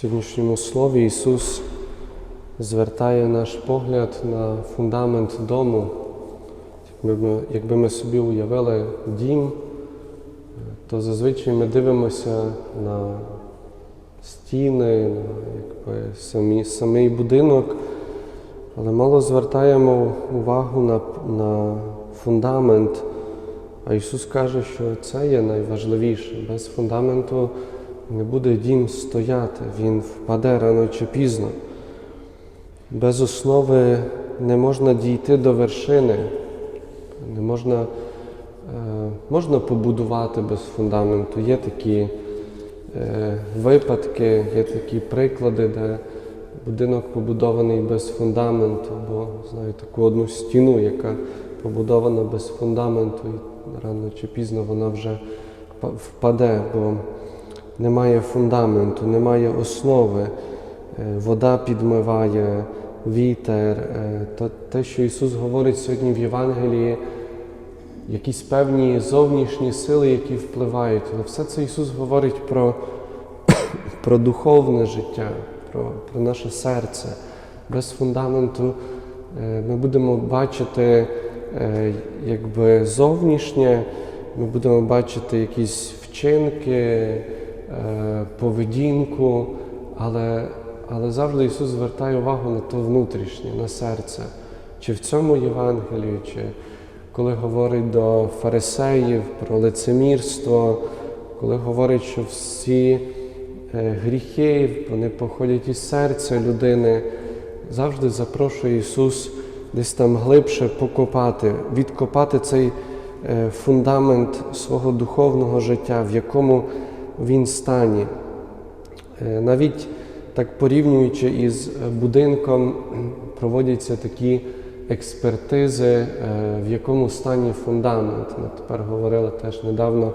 сьогоднішньому слові Ісус звертає наш погляд на фундамент дому. Якби ми, якби ми собі уявили дім, то зазвичай ми дивимося на стіни, на якби, самі, самий будинок, але мало звертаємо увагу на, на фундамент. А Ісус каже, що це є найважливіше. Без фундаменту не буде дім стояти, він впаде рано чи пізно. Без основи не можна дійти до вершини, не можна, е, можна побудувати без фундаменту. Є такі е, випадки, є такі приклади, де будинок побудований без фундаменту, або знаю таку одну стіну, яка побудована без фундаменту, і рано чи пізно вона вже впаде, бо немає фундаменту, немає основи, Е, вода підмиває, вітер. Е, То те, що Ісус говорить сьогодні в Євангелії, якісь певні зовнішні сили, які впливають. Але все це Ісус говорить про, про духовне життя, про, про наше серце. Без фундаменту е, ми будемо бачити якби зовнішнє, ми будемо бачити якісь вчинки, поведінку, але, але завжди Ісус звертає увагу на то внутрішнє, на серце. Чи в цьому Євангелії, чи коли говорить до фарисеїв про лицемірство, коли говорить, що всі е, гріхи вони походять із серця людини, завжди запрошує Ісус десь там глибше покопати, відкопати цей е, фундамент свого духовного життя, в якому він стані. Е, Навіть так порівнюючи із будинком, проводяться такі експертизи, е, в якому стані фундамент. Ми тепер говорили теж недавно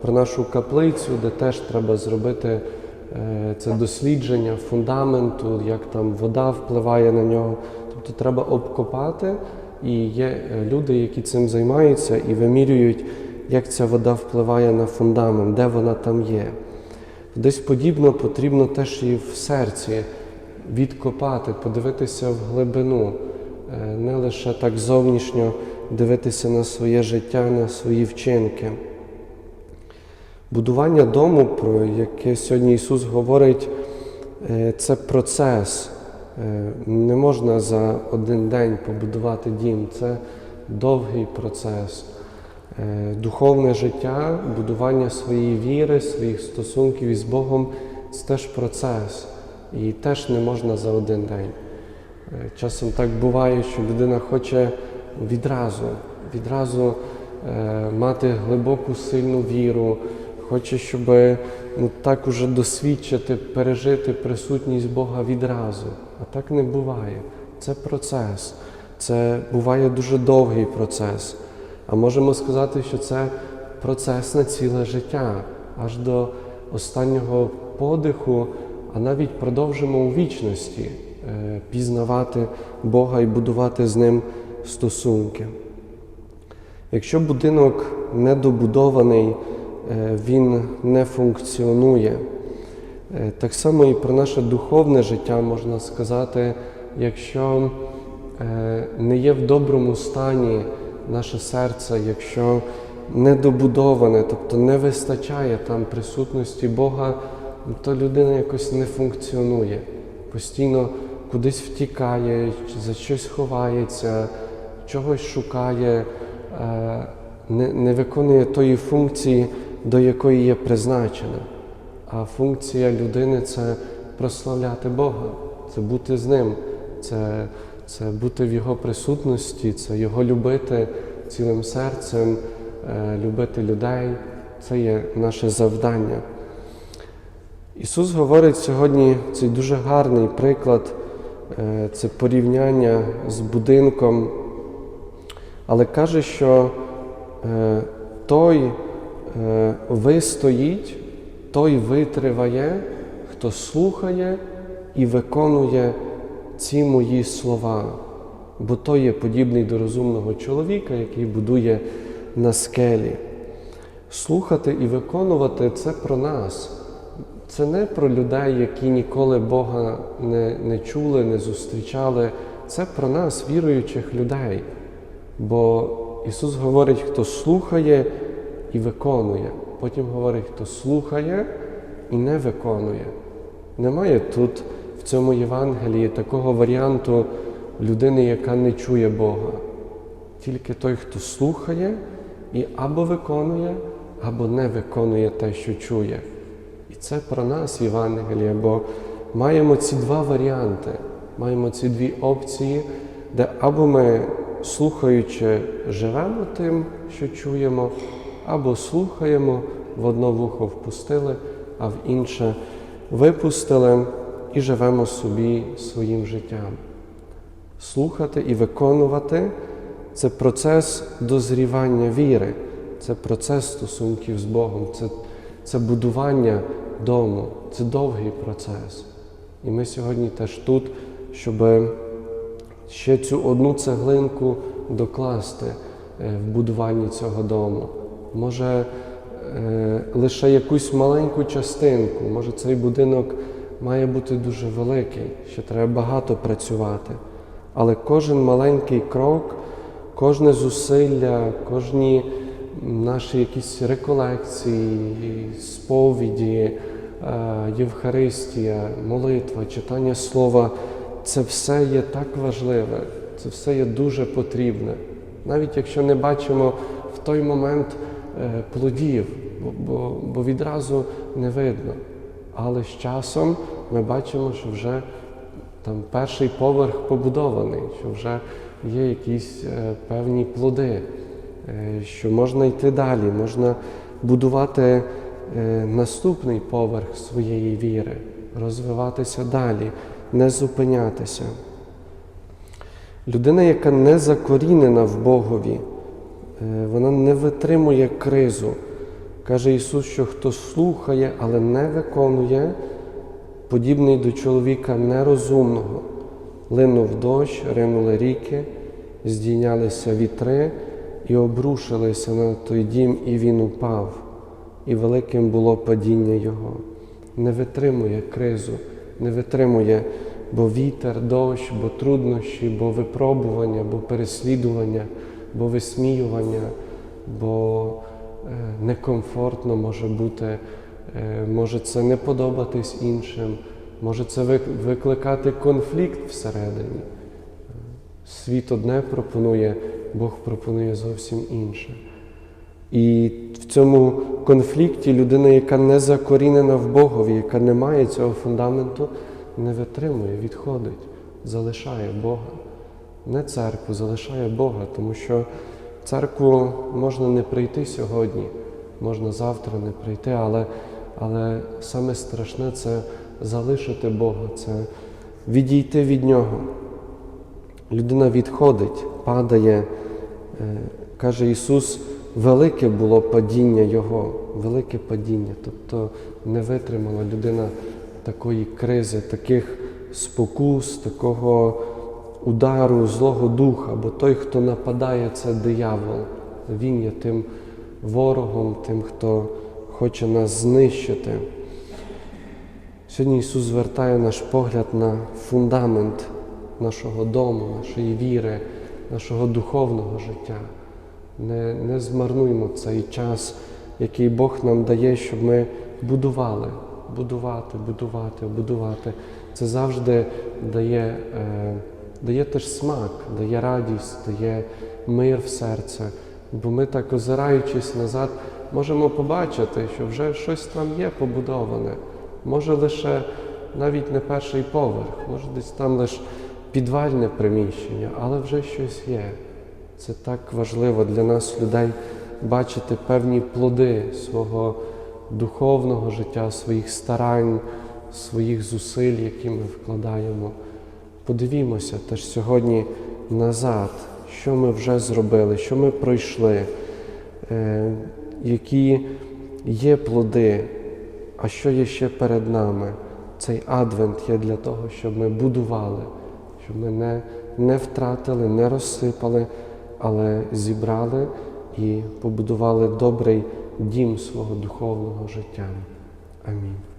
про нашу каплицю, де теж треба зробити е, це дослідження фундаменту, як там вода впливає на нього. Тобто треба обкопати, і є е, люди, які цим займаються і вимірюють, як ця вода впливає на фундамент, де вона там є. Десь подібно потрібно теж і в серці відкопати, подивитися в глибину, е, не лише так зовнішньо дивитися на своє життя, на свої вчинки. Будування дому, про яке сьогодні Ісус говорить, е, це процес. Е, Не можна за один день побудувати дім, це довгий процес. Е, Духовне життя, будування своєї віри, своїх стосунків із Богом це теж процес. І теж не можна за один день. Е, Часом так буває, що людина хоче відразу, відразу е, мати глибоку сильну віру, хоче, щоб ну, так уже досвідчити, пережити присутність Бога відразу. А так не буває. Це процес. Це буває дуже довгий процес. А можемо сказати, що це процес на ціле життя, аж до останнього подиху, а навіть продовжимо у вічності е, пізнавати Бога і будувати з ним стосунки. Якщо будинок недобудований, е, він не функціонує. Е, Так само і про наше духовне життя можна сказати, якщо не є в доброму стані наше серце, якщо недобудоване, тобто не вистачає там присутності Бога, то людина якось не функціонує, постійно кудись втікає, за щось ховається, чогось шукає, е, не, не виконує тої функції, до якої є призначена. А функція людини це прославляти Бога, це бути з ним, це, це бути в Його присутності, це Його любити цілим серцем, е, любити людей. Це є наше завдання. Ісус говорить сьогодні цей дуже гарний приклад, е, це порівняння з будинком, але каже, що е, той вистоїть, той витриває, хто слухає і виконує ці мої слова, бо той є подібний до розумного чоловіка, який будує на скелі. Слухати і виконувати це про нас. це не про людей, які ніколи Бога не, не чули, не зустрічали. Це про нас, віруючих людей. Бо Ісус говорить, хто слухає і виконує. Потім говорить, хто слухає і не виконує. Немає тут в цьому Євангелії такого варіанту людини, яка не чує Бога. Тільки той, хто слухає і або виконує, або не виконує те, що чує. І це про нас, Євангеліє, бо маємо ці два варіанти, маємо ці дві опції, де або ми, слухаючи, живемо тим, що чуємо, або слухаємо, в одно вухо впустили, а в інше випустили і живемо собі своїм життям. Слухати і виконувати це процес дозрівання віри, це процес стосунків з Богом, це, це будування дому, це довгий процес. І ми сьогодні теж тут, щоб ще цю одну цеглинку докласти е, в будуванні цього дому. Може, е, лише якусь маленьку частинку, може цей будинок має бути дуже великий, ще треба багато працювати. Але кожен маленький крок, кожне зусилля, кожні наші якісь реколекції, сповіді, е, Євхаристія, молитва, читання слова це все є так важливе, це все є дуже потрібне. Навіть якщо не бачимо в той момент е, плодів, бо, бо, бо відразу не видно. Але з часом ми бачимо, що вже там перший поверх побудований, що вже є якісь е, певні плоди, е, що можна йти далі, можна будувати е, наступний поверх своєї віри, розвиватися далі, не зупинятися. Людина, яка не закорінена в Богові, вона не витримує кризу. Каже Ісус, що хто слухає, але не виконує, подібний до чоловіка нерозумного. Линув дощ, ринули ріки, здійнялися вітри і обрушилися на той дім, і він упав, і великим було падіння його. Не витримує кризу, не витримує, бо вітер, дощ, бо труднощі, бо випробування, бо переслідування, бо висміювання, бо е, некомфортно може бути, може це не подобатись іншим, може це викликати конфлікт всередині. Світ одне пропонує, Бог пропонує зовсім інше. І в цьому конфлікті людина, яка не закорінена в Богові, яка не має цього фундаменту, не витримує, відходить, залишає Бога. Не церкву, залишає Бога, тому що церкву можна не прийти сьогодні, можна завтра не прийти, але, але саме страшне це залишити Бога, це відійти від Нього. Людина відходить, падає, Е, каже Ісус, велике було падіння Його, велике падіння. Тобто не витримала людина такої кризи, таких спокус, такого удару Злого Духа, бо той, хто нападає, це диявол. Він є тим ворогом, тим, хто хоче нас знищити. Сьогодні Ісус звертає наш погляд на фундамент нашого дому, нашої віри, нашого духовного життя. Не, не змарнуймо цей час, який Бог нам дає, щоб ми будували, будувати, будувати, будувати. Це завжди дає, е, дає теж смак, дає радість, дає мир в серце. Бо ми так озираючись назад, можемо побачити, що вже щось там є побудоване. Може лише навіть не перший поверх, може десь там лише підвальне приміщення, але вже щось є. Це так важливо для нас, людей, бачити певні плоди свого духовного життя, своїх старань, своїх зусиль, які ми вкладаємо. Подивімося теж сьогодні назад, що ми вже зробили, що ми пройшли, е, які є плоди, а що є ще перед нами. Цей адвент є для того, щоб ми будували, щоб ми не, не втратили, не розсипали, але зібрали і побудували добрий дім свого духовного життя. Амінь.